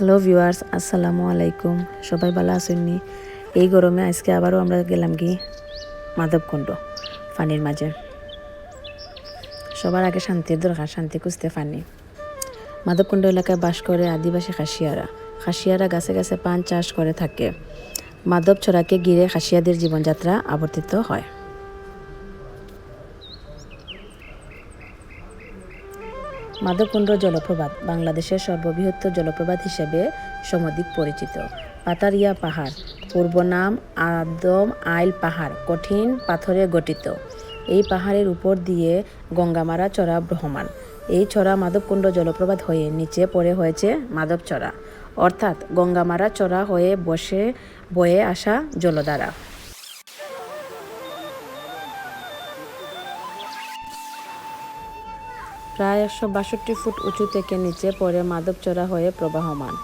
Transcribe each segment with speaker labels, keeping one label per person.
Speaker 1: Hello viewers আসসালামু আলাইকুম সবাই ভালো আছেননি এই গরমে আজকে আবারও আমরা গেলাম কি? মাধবকুণ্ড পানির মাঝে। সবার আগে শান্তির দরকার, শান্তি খুঁজতে পানি মাধবকুণ্ড এলাকায় বাস করে আদিবাসী খাসিয়ারা। খাসিয়ারা গাছে গাছে পান চাষ করে থাকে। মাধব ছড়াকে ঘিরে খাসিয়াদের জীবনযাত্রা আবর্তিত হয়। মাধবকুণ্ড জলপ্রপাত বাংলাদেশের সর্ববৃহৎ জলপ্রপাত হিসেবে সমধিক পরিচিত। পাতারিয়া পাহাড়, পূর্ব নাম আদম আইল পাহাড়, কঠিন পাথরে গঠিত। এই পাহাড়ের উপর দিয়ে গঙ্গামারা চড়া ব্রহ্মান এই চড়া মাধবকুণ্ড জলপ্রপাত হয়ে নিচে পড়ে হয়েছে মাধব চড়া। অর্থাৎ গঙ্গামারা চড়া হয়ে বসে, বয়ে আসা জলধারা। প্রায় একশো বাষট্টি ফুট উঁচু থেকে নিচে পড়ে মাধবচড়া হয়ে প্রবাহমান।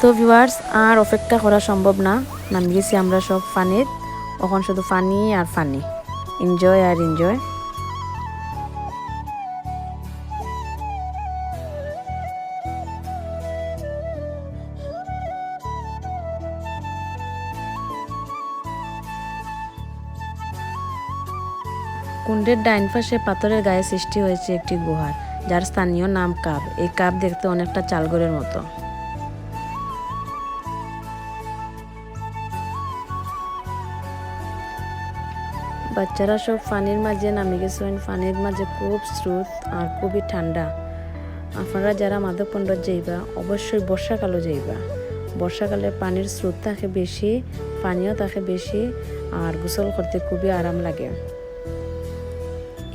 Speaker 1: তো ভিউয়ার্স, আর অপেক্ষা করা সম্ভব না। নাম গেছি আমরা সব ফানির। এখন শুধু ফানি আর ফানি। এনজয় আর এনজয় কুণ্ডের ডাইন পাশে পাথরের গায়ে সৃষ্টি হয়েছে একটি গুহার, যার স্থানীয় নাম কাপ এই কাপ দেখতে অনেকটা চালগড়ের মতো। বাচ্চারা সব পানির মাঝে নামে গেছেন পানির মাঝে খুব স্রোত আর খুবই ঠান্ডা। আপনারা যারা মাধবকুণ্ড যাইবা অবশ্যই বর্ষাকালও যাইবা বর্ষাকালে পানির স্রোত থাকে বেশি, পানিও থাকে বেশি, আর গোসল করতে খুবই আরাম লাগে।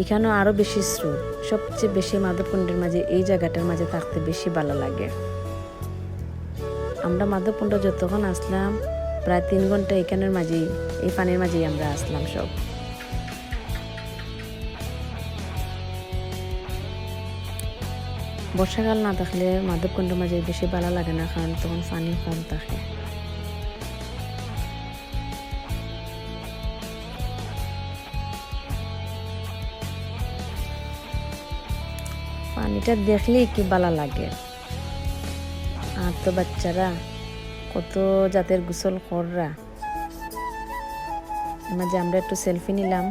Speaker 1: এখানেও আরও বেশি স্রোত সবচেয়ে বেশি মাধবকুণ্ডের মাঝে এই জায়গাটার মাঝে থাকতে বেশি ভালো লাগে। আমরা মাধবকুণ্ড যতক্ষণ আসলাম, প্রায় তিন ঘণ্টা এখানের মাঝেই, এই পানির মাঝেই আমরা আসলাম সব। বর্ষাকাল না থাকলে মাধবকুণ্ড মাঝে বেশি ভালো লাগে না, কারণ তখন পানি কম থাকে। পানিটা দেখলেই কি বালা লাগে। আর তো বাচ্চারা কত জাতের গোসল কররা। মাঝে আমরা একটু সেলফি নিলাম।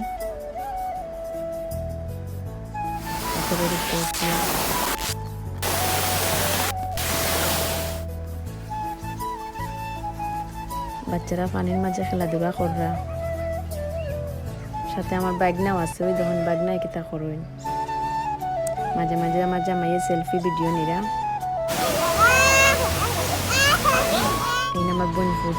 Speaker 1: বাচ্চারা পানির মাঝে খেলাধুলা কররা। সাথে আমার বাগনাও আছে, ওই যখন বাগনা কিতা করুন মাঝে মাঝে আমার জামাইয়ে সেলফি ভিডিও নিরা এই আমার বোন ফুড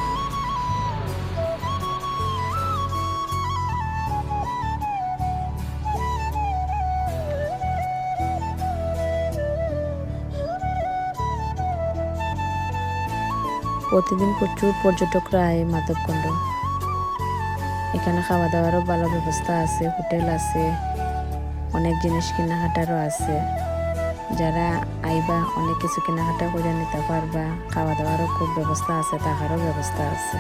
Speaker 1: প্রতিদিন প্রচুর পর্যটকরা আয় মাধবকুণ্ড এখানে খাওয়া দাওয়ারও ভালো ব্যবস্থা আছে, হোটেল আছে। অনেক জিনিস কেনাকাটারও আছে। যারা আইবা অনেক কিছু কেনাকাটা করে নিতে পারবা খাওয়া দাওয়ারও খুব ব্যবস্থা আছে থাকারও ব্যবস্থা আছে।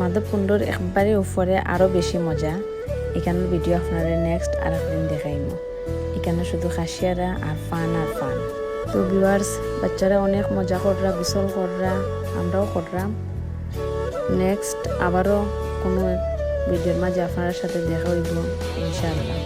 Speaker 1: মাধবকুণ্ডর একবারে উপরে আরও বেশি মজা। এখানের ভিডিও আপনারা নেক্সট আর একদিন দেখাইম। এখানে শুধু খাসিয়ারা আর ফান আর ফান। তো ভিউয়ার্স বাচ্চারা অনেক মজা কররা, গোসল কররা, আমরাও করলাম নেক্সট আবারও কোনো ভিডিওর মাঝে আপনার সাথে দেখা হইব, ইনশাআল্লাহ।